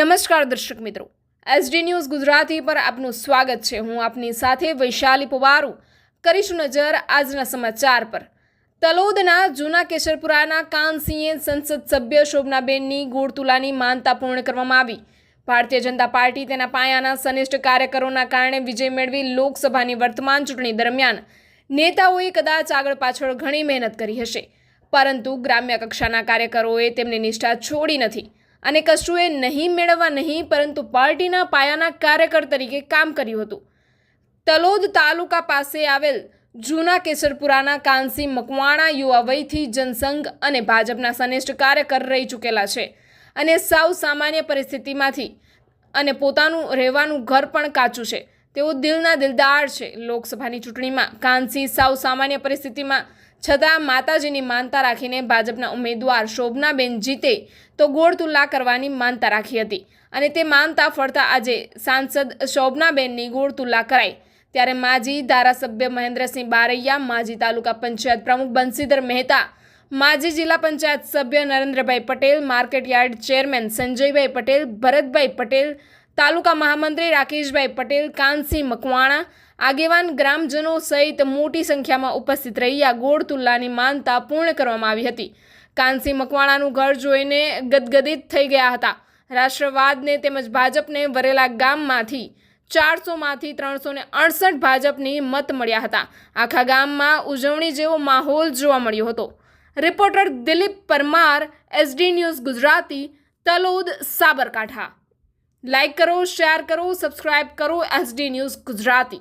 નમસ્કાર દર્શક મિત્રો. એસડી ન્યૂઝ ગુજરાતી પર આપનું સ્વાગત છે. હું આપની સાથે વૈશાલી પવારું. કરીશું નજર આજના સમાચાર પર. તલોદના જૂના કેશરપુરાના કાનસિંહે સંસદ સભ્ય શોભનાબેનની ગોળતુલાની માનતા પૂર્ણ કરવામાં આવી. ભારતીય જનતા પાર્ટી તેના પાયાના સનિષ્ઠ કાર્યકરોના કારણે વિજય મેળવી લોકસભાની વર્તમાન ચૂંટણી દરમિયાન નેતાઓએ કદાચ આગળ પાછળ ઘણી મહેનત કરી હશે. પરંતુ ગ્રામ્ય કક્ષાના કાર્યકરોએ તેમની નિષ્ઠા છોડી નથી. અને કશુંએ નહીં મેળવવા નહીં, પરંતુ પાર્ટીના પાયાના કાર્યકર તરીકે કામ કર્યું હતું. તલોદ તાલુકા પાસે આવેલ જૂના કેસરપુરાના કાનસી મકવાણા યુવા વયથી જનસંઘ અને ભાજપના સનિષ્ઠ કાર્યકર રહી ચૂકેલા છે અને સાવ સામાન્ય પરિસ્થિતિમાંથી અને પોતાનું રહેવાનું ઘર પણ કાચું છે. તેઓ દિલના દિલદાર છે. લોકસભાની ચૂંટણીમાં કાનસી સાવ સામાન્ય પરિસ્થિતિમાં છતાં માતાજીની માનતા રાખીને ભાજપના ઉમેદવાર શોભનાબેન જીતે તો ગોળ તુલા કરવાની માનતા રાખી હતી. અને તે માનતા ફળતા આજે સાંસદ શોભનાબેનની ગોળ તુલા કરાઈ. ત્યારે માજી ધારાસભ્ય મહેન્દ્રસિંહ બારૈયા, માજી તાલુકા પંચાયત પ્રમુખ બંસીધર મહેતા, માજી જિલ્લા પંચાયત સભ્ય Narendrabhai Patel, market yard chairman Sanjaybhai Patel, Bharatbhai Patel taluka મહામંત્રી રાકેશભાઈ પટેલ, કાનસિંહ મકવાણા, આગેવાન ગ્રામજનો સહિત મોટી સંખ્યામાં ઉપસ્થિત રહી આ ગોળ તુલ્લાની માનતા પૂર્ણ કરવામાં આવી હતી. કાનસિંહ મકવાણાનું ઘર જોઈને ગદગદિત થઈ ગયા હતા. રાષ્ટ્રવાદને તેમજ ભાજપને વરેલા ગામમાંથી ચારસોમાંથી ત્રણસો ને અડસઠ ભાજપની મત મળ્યા હતા. આખા ગામમાં ઉજવણી જેવો માહોલ જોવા મળ્યો હતો. Reporter Dilip Parmar, SD news Gujarati, Talod Sabarkantha. Like કરો શેર કરો સબસ્ક્રાઇબ કરો એસડી ન્યૂઝ ગુજરાતી.